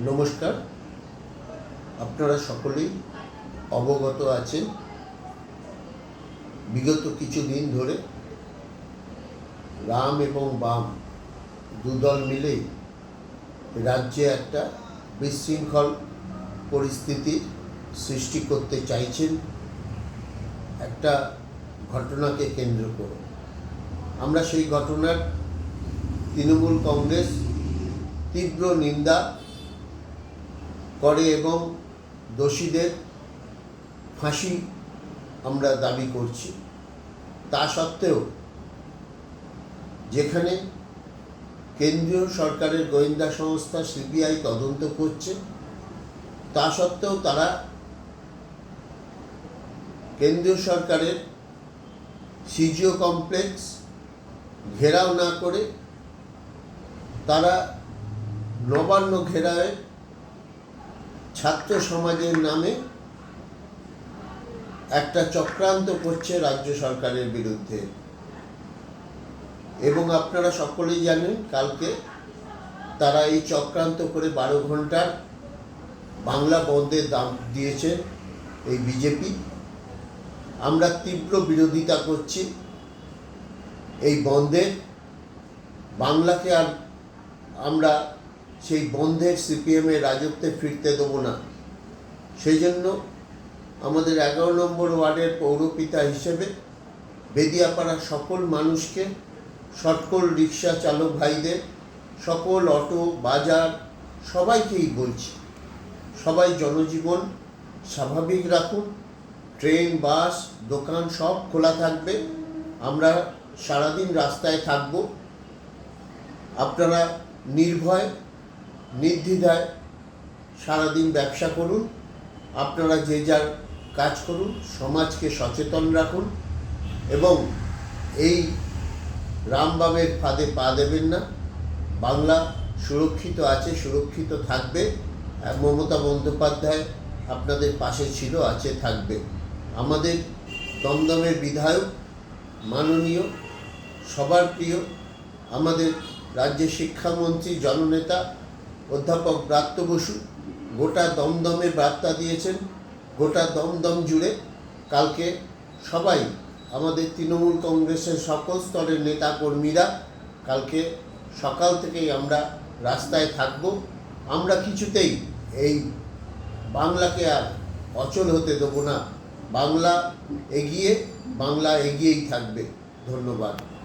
নমস্কার। আপনারা সকলেই অবগত আছেন। বিগত কিছুদিন ধরে রাম এবং বাম দুদল মিলেই রাজ্যে একটা বিশৃঙ্খল পরিস্থিতি সৃষ্টি করতে চাইছেন। একটা ঘটনাকে কেন্দ্র করে। আমরা সেই ঘটনার তৃণমূল কংগ্রেস তীব্র নিন্দা করে এবং দোষীদের ফাঁসি আমরা দাবি করছি। তা সত্ত্বেও যেখানে কেন্দ্রীয় সরকারের গোয়েন্দা সংস্থা সিবিআই তদন্ত করছে, তা সত্ত্বেও তারা কেন্দ্রীয় সরকারের সিজিও কমপ্লেক্স ঘেরাও না করে তারা নবান্ন ঘেরায় ছাত্র সমাজের নামে একটা চক্রান্ত করছে রাজ্য সরকারের বিরুদ্ধে। এবং আপনারা সকলেই জানেন, কালকে তারা এই চক্রান্ত করে বারো ঘণ্টার বাংলা বন্ধের দাম দিয়েছে এই বিজেপি। আমরা তীব্র বিরোধিতা করছি এই বন্ধের বাংলাকে আর আমরা সেই বন্ধের সিপিএমের রাজত্বে ফিরতে দেবো না। সেই জন্য আমাদের এগারো নম্বর ওয়ার্ডের পৌরপিতা হিসেবে বেদিয়াপাড়ার সকল মানুষকে, সকল রিক্সা চালক ভাইদের, সকল অটো, বাজার সবাইকেই বলছি, সবাই জনজীবন স্বাভাবিক রাখুন। ট্রেন, বাস, দোকান সব খোলা থাকবে। আমরা সারাদিন রাস্তায় থাকব। আপনারা নির্ভয় নির্দ্বিধায় সারাদিন ব্যবসা করুন, আপনারা যে যার কাজ করুন, সমাজকে সচেতন রাখুন এবং এই রামবামের ফাঁদে পা দেবেন না। বাংলা সুরক্ষিত আছে, সুরক্ষিত থাকবে। মমতা বন্দ্যোপাধ্যায় আপনাদের পাশে ছিল, আছে, থাকবে। আমাদের দমদমের বিধায়ক, মাননীয়, সবার প্রিয়, আমাদের রাজ্যের শিক্ষামন্ত্রী, জননেতা অধ্যাপক ব্রাত্য বসু গোটা দমদমে বার্তা দিয়েছেন, গোটা দমদম জুড়ে। কালকে সবাই আমাদের তৃণমূল কংগ্রেসের সকল স্তরের নেতা কর্মীরা কালকে সকাল থেকেই আমরা রাস্তায় থাকব। আমরা কিছুতেই এই বাংলাকে আর অচল হতে দেবো না। বাংলা এগিয়ে, বাংলা এগিয়েই থাকবে। ধন্যবাদ।